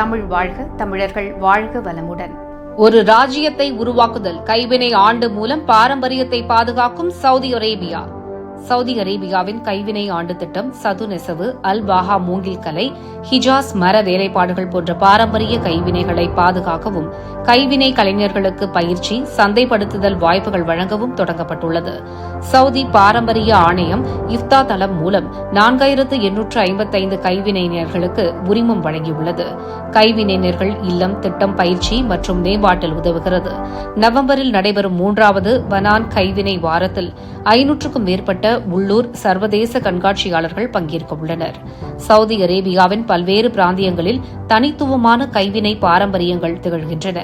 தமிழ் வாழ்க தமிழர்கள் வாழ்க வளமுடன். ஒரு ராஜ்யத்தை உருவாக்குதல் கைவினை ஆண்டு மூலம் பாரம்பரியத்தை பாதுகாக்கும் சவுதி அரேபியா. சவுதி அரேபியாவின் கைவினை ஆண்டு திட்டம் சது நெசவு அல் பாஹா மூங்கில் கலை ஹிஜாஸ் மர வேலைப்பாடுகள் போன்ற பாரம்பரிய கைவினைகளை பாதுகாக்கவும் கைவினை கலைஞர்களுக்கு பயிற்சி சந்தைப்படுத்துதல் வாய்ப்புகள் வழங்கவும் தொடங்கப்பட்டுள்ளது. சவுதி பாரம்பரிய ஆணையம் இஃப்தா தளம் மூலம் நான்காயிரத்து எண்ணூற்று ஐம்பத்தைந்து கைவினைஞர்களுக்கு உரிமம் வழங்கியுள்ளது. கைவினைஞர்கள் இல்லம் திட்டம் பயிற்சி மற்றும் மேம்பாட்டில் உதவுகிறது. நவம்பரில் நடைபெறும் மூன்றாவது வனான் கைவினை வாரத்தில் ஐநூற்றுக்கும் மேற்பட்ட உள்ளூர் சர்வதேச கண்காட்சியாளர்கள் பங்கேற்க உள்ளனர். சவுதி அரேபியாவின் பல்வேறு பிராந்தியங்களில் தனித்துவமான கைவினை பாரம்பரியங்கள் திகழ்கின்றன.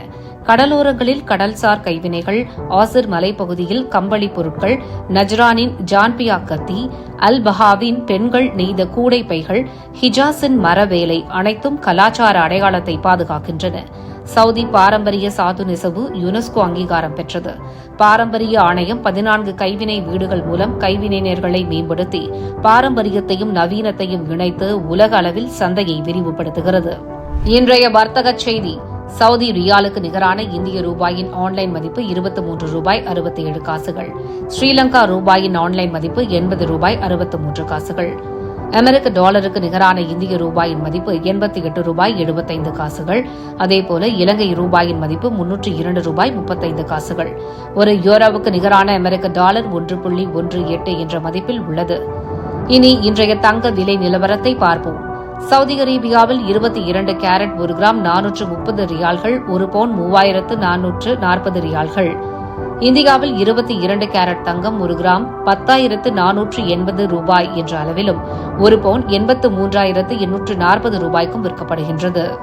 கடலோரங்களில் கடல்சார் கைவினைகள் ஆசிர் மலைப்பகுதியில் கம்பளி பொருட்கள் நஜ்ரானின் ஜான்பியா கத்தி அல் பஹாவின் பெண்கள் நெய்த கூடை பைகள் ஹிஜாஸின் மரவேலை அனைத்தும் கலாச்சார அடையாளத்தை பாதுகாக்கின்றன. சவுதி பாரம்பரிய சாது நெசவு யுனெஸ்கோ அங்கீகாரம் பெற்றது. பாரம்பரிய ஆணையம் பதினான்கு கைவினை வீடுகள் மூலம் கைவினைஞர்களை மேம்படுத்தி பாரம்பரியத்தையும் நவீனத்தையும் இணைத்து உலக அளவில் சந்தையை விரிவுபடுத்துகிறது. இன்றைய வர்த்தக செய்தி சவுதி ரியாலுக்கு நிகரான இந்திய ரூபாயின் ஆன்லைன் மதிப்பு இருபத்தி மூன்று ரூபாய் அறுபத்தி ஏழு காசுகள். ஸ்ரீலங்கா ரூபாயின் ஆன்லைன் மதிப்பு எண்பது ரூபாய் அறுபத்து மூன்று காசுகள். அமெரிக்க டாலருக்கு நிகரான இந்திய ரூபாயின் மதிப்பு எண்பத்தி எட்டு ரூபாய் எழுபத்தைந்து காசுகள். அதேபோல இலங்கை ரூபாயின் மதிப்பு முன்னூற்று இரண்டு ரூபாய் முப்பத்தைந்து காசுகள். ஒரு யூரோவுக்கு நிகரான அமெரிக்க டாலர் ஒன்று புள்ளி ஒன்று எட்டு என்ற மதிப்பில் உள்ளது. இனி இன்றைய தங்க விலை நிலவரத்தை பார்ப்போம். சவுதி அரேபியாவில் இருபத்தி இரண்டு கேரட் ஒரு கிராம் நானூற்று முப்பது ரியால்கள் ஒரு பவுன் மூவாயிரத்து நானூற்று நாற்பது ரியால்கள். இந்தியாவில் இருபத்தி இரண்டு கேரட் தங்கம் ஒரு கிராம் பத்தாயிரத்து நானூற்று எண்பது ரூபாய் என்ற அளவிலும் ஒரு பவுன் எண்பத்து மூன்றாயிரத்து எண்ணூற்று நாற்பது ரூபாய்க்கும் விற்கப்படுகின்றது.